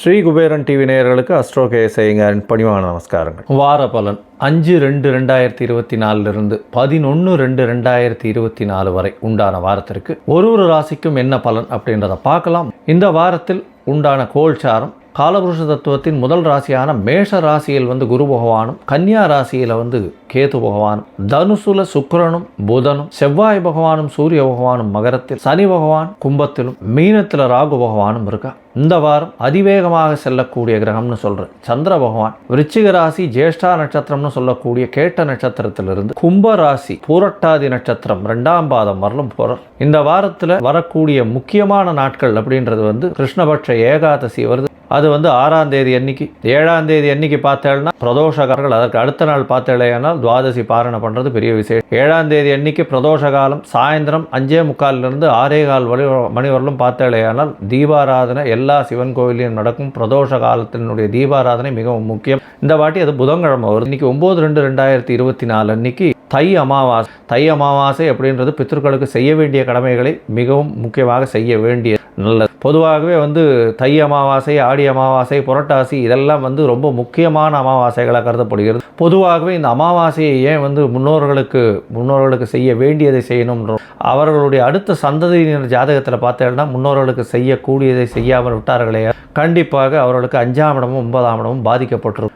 Sri Kuberan TV நேயர்களுக்கு astro கேசைங்கரின் பணிவான நமஸ்காரங்கள். வார பலன். அஞ்சு ரெண்டு ரெண்டாயிரத்தி இருபத்தி நாலுலேருந்து பதினொன்று ரெண்டு ரெண்டாயிரத்தி இருபத்தி நாலு வரை உண்டான வாரத்திற்கு ஒரு ஒரு ராசிக்கும் என்ன பலன் அப்படின்றத பார்க்கலாம். இந்த வாரத்தில் உண்டான கோல்சாரம் காலபுருஷ தத்துவத்தின் முதல் ராசியான மேஷ ராசியில் வந்து குரு பகவானும் கன்னியா ராசியில் வந்து கேது பகவானும் தனுசுல சுக்கரனும் புதனும் செவ்வாய் பகவானும் சூரிய பகவானும் மகரத்தில் சனி பகவான் கும்பத்திலும் மீனத்தில் ராகு பகவானும் இருக்கா? இந்த வாரம் அதிவேகமாக செல்லக்கூடிய கிரகம்னு சொல்கிறேன் சந்திர பகவான் விருச்சிக ராசி ஜேஷ்டா நட்சத்திரம்னு சொல்லக்கூடிய கேட்ட நட்சத்திரத்திலிருந்து கும்ப ராசி பூரட்டாதி நட்சத்திரம் ரெண்டாம் பாதம் வரலும் போகிறார் இந்த வாரத்தில் வரக்கூடிய முக்கியமான நாட்கள் அப்படின்றது வந்து கிருஷ்ணபட்ச ஏகாதசி வருது. அது வந்து ஆறாம் தேதி அன்னைக்கு. ஏழாம் தேதி அன்னைக்கு பார்த்தேன்னா பிரதோஷகாரர்கள் அதற்கு அடுத்த நாள் பார்த்தேனால் துவாதசி பாரணை பண்ணுறது பெரிய விசேஷம். ஏழாம் தேதி அன்னைக்கு பிரதோஷ காலம் சாயந்தரம் அஞ்சே முக்காலிலிருந்து ஆறே கால் வழி மணி வரலும் பார்த்தேனால் தீபாராதனை எல்லா சிவன் கோவிலையும் நடக்கும். பிரதோஷ காலத்தினுடைய தீபாராதனை மிகவும் முக்கியம். இந்த வாட்டி அது புதன்கிழமை வரும் இன்னைக்கு ஒம்பது ரெண்டு ரெண்டாயிரத்தி இருபத்தி நாலு அன்னைக்கு தை அமாவாசை. தை அமாவாசை அப்படின்றது பித்தர்களுக்கு செய்ய வேண்டிய கடமைகளை மிகவும் முக்கியமாக செய்ய வேண்டிய நல்லது. பொதுவாகவே வந்து தை அமாவாசை ஆடி அமாவாசை புரட்டாசி இதெல்லாம் வந்து ரொம்ப முக்கியமான அமாவாசைகளாக கருதப்படுகிறது. பொதுவாகவே இந்த அமாவாசையை ஏன் வந்து முன்னோர்களுக்கு முன்னோர்களுக்கு செய்ய வேண்டியதை செய்யணும்ன்றோம். அவர்களுடைய அடுத்த சந்ததியினர் ஜாதகத்தில் பார்த்தேன்னா முன்னோர்களுக்கு செய்யக்கூடியதை செய்யாமல் விட்டார்களே. கண்டிப்பாக அவர்களுக்கு அஞ்சாம் இடமும் ஒன்பதாம் இடமும் பாதிக்கப்பட்டிருக்கும்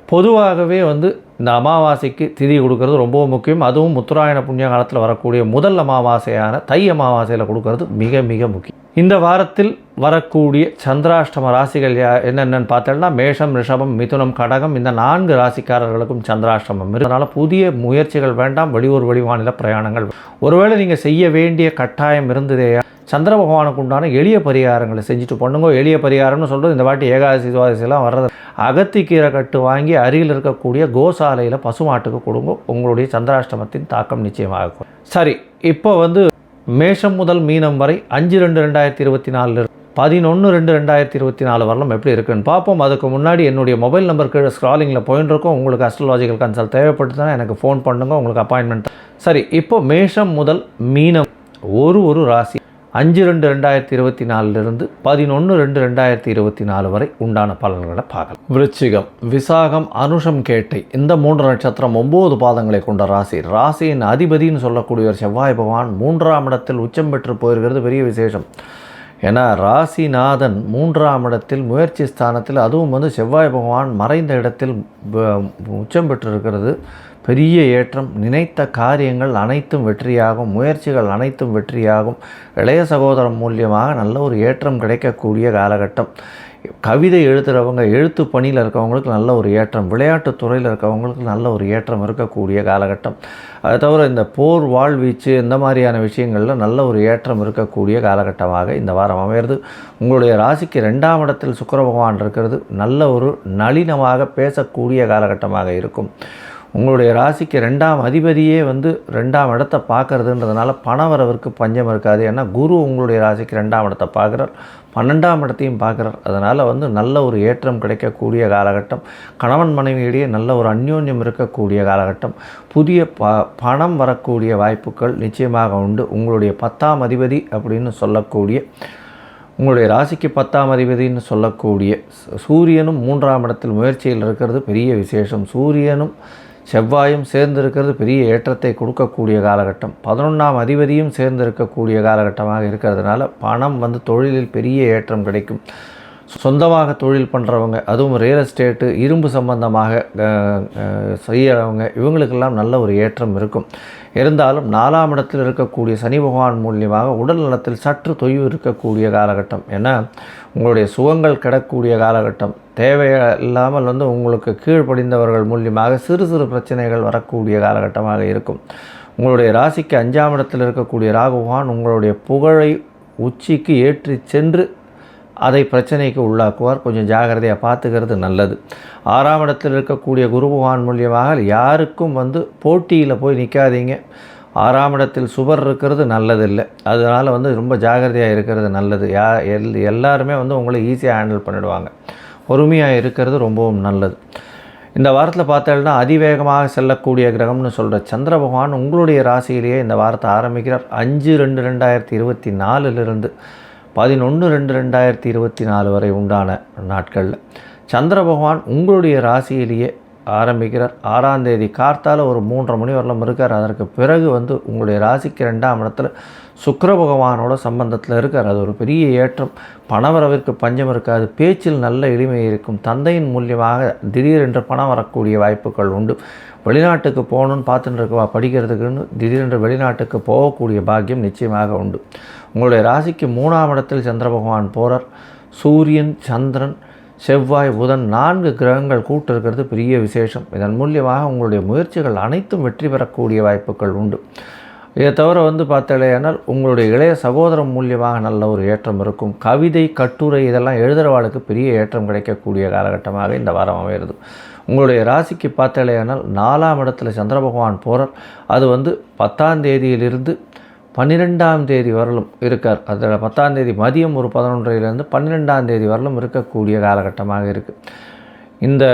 பொதுவாகவே வந்து இந்த அமாவாசைக்கு திதி கொடுக்கறது ரொம்ப முக்கியம். அதுவும் முத்துராயண புண்ணிய காலத்தில் வரக்கூடிய முதல் அமாவாசையான தை அமாவாசையில் கொடுக்கறது மிக மிக முக்கியம். இந்த வாரத்தில் வரக்கூடிய சந்திராஷ்டம ராசிகள் யா என்னென்னு பார்த்தோம்னா மேஷம் ரிஷபம் மிதுனம் கடகம் இந்த நான்கு ராசிக்காரர்களுக்கும் சந்திராஷ்டமம் இருக்கு. புதிய முயற்சிகள் வேண்டாம் வெளியூர் வெளிமாநில பிரயாணங்கள் ஒருவேளை நீங்கள் செய்ய வேண்டிய கட்டாயம் இருந்ததேயா சந்திர பகவானுக்கு உண்டான எளிய பரிகாரங்களை செஞ்சுட்டு பண்ணுங்க எளிய பரிகாரம்னு சொல்கிறது இந்த வாட்டி ஏகாதசி துவாதசிலாம் வர்றது அகத்திக்கீரை கட்டு வாங்கி அருகில் இருக்கக்கூடிய கோசாலையில் பசுமாட்டுக்கு கொடுங்க உங்களுடைய சந்திராஷ்டமத்தின் தாக்கம் நிச்சயமாக இருக்கும். சரி இப்போ வந்து மேஷம் முதல் மீனம் வரை அஞ்சு ரெண்டு ரெண்டாயிரத்தி இருபத்தி நாலு பதினொன்று ரெண்டு ரெண்டாயிரத்தி இருபத்தி நாலு வரலாம். எப்படி இருக்குன்னு பார்ப்போம். அதுக்கு முன்னாடி என்னுடைய மொபைல் நம்பர் கீழே ஸ்க்ராலிங்கில் போயின்னு இருக்கோம். உங்களுக்கு அஸ்ட்ராலாஜிக்கல் கன்சல்ட் தேவைப்பட்டுச்சுன்னா எனக்கு ஃபோன் பண்ணுங்க. உங்களுக்கு அப்பாயின்மெண்ட் சரி இப்போ மேஷம் முதல் மீனம் ஒரு ஒரு ராசி அஞ்சு ரெண்டு ரெண்டாயிரத்தி இருபத்தி நாலுலேருந்து பதினொன்று ரெண்டு ரெண்டாயிரத்தி இருபத்தி நாலு வரை உண்டான பலன்களை பார்க்கலாம். விருச்சிகம் விசாகம் அனுஷம் கேட்டை இந்த மூன்று நட்சத்திரம் ஒம்பது பாதங்களை கொண்ட ராசி. ராசியின் அதிபதின்னு சொல்லக்கூடியவர் செவ்வாய் பகவான் மூன்றாம் இடத்தில் உச்சம் பெற்று போயிருக்கிறது. பெரிய விசேஷம். ஏன்னா ராசிநாதன் மூன்றாம் இடத்தில் முயற்சி ஸ்தானத்தில் அதுவும் வந்து செவ்வாய் பகவான் மறைந்த இடத்தில் உச்சம் பெற்றிருக்கிறது. பெரிய ஏற்றம் நினைத்த காரியங்கள் அனைத்தும் வெற்றியாகும் முயற்சிகள் அனைத்தும் வெற்றியாகும். இளைய சகோதரம் மூலியமாக நல்ல ஒரு ஏற்றம் கிடைக்கக்கூடிய காலகட்டம். கவிதை எழுதுகிறவங்க எழுத்து பணியில் இருக்கவங்களுக்கு நல்ல ஒரு ஏற்றம் விளையாட்டு துறையில் இருக்கவங்களுக்கு நல்ல ஒரு ஏற்றம் இருக்கக்கூடிய காலகட்டம். அதை தவிர இந்த போர் வாழ்வீச்சு இந்த மாதிரியான விஷயங்களில் நல்ல ஒரு ஏற்றம் இருக்கக்கூடிய காலகட்டமாக இந்த வாரம் அமையிறது. உங்களுடைய ராசிக்கு ரெண்டாம் இடத்தில் சுக்கர பகவான் இருக்கிறது. நல்ல ஒரு நளினமாக பேசக்கூடிய காலகட்டமாக இருக்கும். உங்களுடைய ராசிக்கு ரெண்டாம் அதிபதியே வந்து ரெண்டாம் இடத்தை பார்க்கறதுன்றதுனால பணவரவிற்கு பஞ்சம் இருக்காது. ஏன்னா குரு உங்களுடைய ராசிக்கு ரெண்டாம் இடத்தை பார்க்குறார். பன்னெண்டாம் இடத்தையும் பார்க்குறார். அதனால் வந்து நல்ல ஒரு ஏற்றம் கிடைக்கக்கூடிய காலகட்டம். கணவன் மனைவியிடையே நல்ல ஒரு அந்யோன்யம் இருக்கக்கூடிய காலகட்டம். புதிய ப பணம் வரக்கூடிய வாய்ப்புகள் நிச்சயமாக உண்டு. உங்களுடைய பத்தாம் அதிபதி அப்படின்னு சொல்லக்கூடிய உங்களுடைய ராசிக்கு பத்தாம் அதிபதின்னு சொல்லக்கூடிய சூரியனும் மூன்றாம் இடத்தில் முயற்சியில் இருக்கிறது. பெரிய விசேஷம். சூரியனும் செவ்வாயும் சேர்ந்திருக்கிறது பெரிய ஏற்றத்தை கொடுக்கக்கூடிய காலகட்டம். பதினொன்றாம் அதிபதியும் சேர்ந்து இருக்கக்கூடிய காலகட்டமாக இருக்கிறதுனால பணம் வந்து தொழிலில் பெரிய ஏற்றம் கிடைக்கும். சொந்தமாக தொழில் பண்ணுறவங்க அதுவும் ரியல் எஸ்டேட்டு இரும்பு சம்பந்தமாக செய்கிறவங்க இவங்களுக்கெல்லாம் நல்ல ஒரு ஏற்றம் இருக்கும். இருந்தாலும் நாலாம் இடத்தில் இருக்கக்கூடிய சனி பகவான் மூலியமாக உடல் நலத்தில் சற்று தொய்வு இருக்கக்கூடிய காலகட்டம். ஏன்னா உங்களுடைய சுகங்கள் கிடக்கூடிய காலகட்டம். தேவையில்லாமல் வந்து உங்களுக்கு கீழ்ப்படிந்தவர்கள் மூலியமாக சிறு சிறு பிரச்சனைகள் வரக்கூடிய காலகட்டமாக இருக்கும். உங்களுடைய ராசிக்கு அஞ்சாம் இடத்தில் இருக்கக்கூடிய ராகு பகவான் உங்களுடைய புகழை உச்சிக்கு ஏற்றி சென்று அதை பிரச்சனைக்கு உள்ளாக்குவார். கொஞ்சம் ஜாகிரதையாக பார்த்துக்கிறது நல்லது. ஆறாம் இடத்தில் இருக்கக்கூடிய குரு பகவான் மூலியமாக யாருக்கும் வந்து போட்டியில் போய் நிற்காதீங்க ஆறாம் இடத்தில் சுவர் இருக்கிறது நல்லதில்லை. அதனால் வந்து ரொம்ப ஜாகிரதையாக இருக்கிறது நல்லது. யா எல் எல்லாருமே வந்து உங்களை ஈஸியாக ஹேண்டில் பண்ணிடுவாங்க. பொறுமையாக இருக்கிறது ரொம்பவும் நல்லது. இந்த வாரத்தில் பார்த்தோம்னா அதிவேகமாக செல்லக்கூடிய கிரகம்னு சொல்கிற சந்திர பகவான் உங்களுடைய ராசியிலேயே இந்த வாரத்தை ஆரம்பிக்கிறார். அஞ்சு ரெண்டு ரெண்டாயிரத்தி இருபத்தி நாலுலேருந்து பதினொன்று ரெண்டு ரெண்டாயிரத்தி இருபத்தி நாலு வரை உண்டான நாட்களில் சந்திர பகவான் உங்களுடைய ராசியிலேயே ஆரம்பிக்கிறார் ஆறாம் தேதி கார்த்தால் ஒரு மூன்றரை மணி வரலாம் இருக்கார். அதற்கு பிறகு வந்து உங்களுடைய ராசிக்கு ரெண்டாம் இடத்துல சுக்கர பகவானோட சம்பந்தத்தில் இருக்கார். அது ஒரு பெரிய ஏற்றம். பணவரவிற்கு பஞ்சம் இருக்காது. பேச்சில் நல்ல எளிமை இருக்கும். தந்தையின் மூலியமாக திடீரென்று பணம் வரக்கூடிய வாய்ப்புகள் உண்டு. வெளிநாட்டுக்கு போகணுன்னு பார்த்துட்டு இருக்கவா? படிக்கிறதுக்குன்னு திடீரென்று வெளிநாட்டுக்கு போகக்கூடிய பாக்கியம் நிச்சயமாக உண்டு. உங்களுடைய ராசிக்கு மூணாம் இடத்தில் சந்திர பகவான் போகிறார் சூரியன் சந்திரன் செவ்வாய் புதன் நான்கு கிரகங்கள் கூட்டு இருக்கிறது பெரிய விசேஷம். இதன் மூலியமாக உங்களுடைய முயற்சிகள் அனைத்தும் வெற்றி பெறக்கூடிய வாய்ப்புகள் உண்டு. இதை தவிர வந்து பார்த்தாலேயானால் உங்களுடைய இளைய சகோதரம் மூலியமாக நல்ல ஒரு ஏற்றம் இருக்கும். கவிதை கட்டுரை இதெல்லாம் எழுதுகிறவாளுக்கு பெரிய ஏற்றம் கிடைக்கக்கூடிய காலகட்டமாக இந்த வாரம் அமைகிறது. உங்களுடைய ராசிக்கு பார்த்தாலேயானால் நாலாம் இடத்துல சந்திர பகவான் போகிறார் அது வந்து பத்தாம் தேதியிலிருந்து பன்னிரெண்டாம் தேதி வரலும் இருக்கார். அதில் பத்தாம் தேதி மதியம் ஒரு பதினொன்றையிலேருந்து பன்னிரெண்டாம் தேதி வரலும் இருக்கக்கூடிய காலகட்டமாக இருக்குது இந்த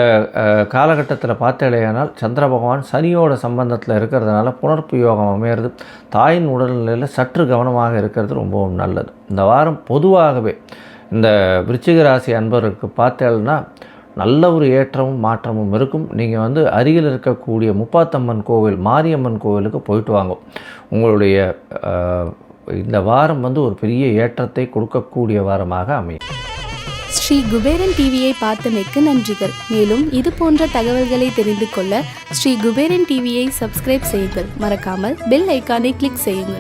காலகட்டத்தில் பார்த்தாலேயானால் சந்திர பகவான் சனியோட சம்பந்தத்தில் இருக்கிறதுனால புணர்ப்பு யோகம் அமையிறது தாயின் உடல்நிலையில் சற்று கவனமாக இருக்கிறது ரொம்பவும் நல்லது. இந்த வாரம் பொதுவாகவே இந்த விருச்சிக ராசி அன்பருக்கு பார்த்தேன்னா நல்ல ஒரு ஏற்றமும் மாற்றமும் இருக்கும். நீங்கள் வந்து அருகில் இருக்கக்கூடிய முப்பாத்தம்மன் கோவில் மாரியம்மன் கோவிலுக்கு போயிட்டு வாங்க. உங்களுடைய இந்த வாரம் வந்து ஒரு பெரிய ஏற்றத்தை கொடுக்கக்கூடிய வாரமாக அமையும். ஸ்ரீ குபேரன் டிவியை பார்த்தமைக்கு நன்றிகள். மேலும் இது போன்ற தகவல்களை தெரிந்து கொள்ள ஸ்ரீ குபேரன் டிவியை சப்ஸ்கிரைப் செய்யுங்கள். மறக்காமல் பெல் ஐக்கானை கிளிக் செய்யுங்கள்.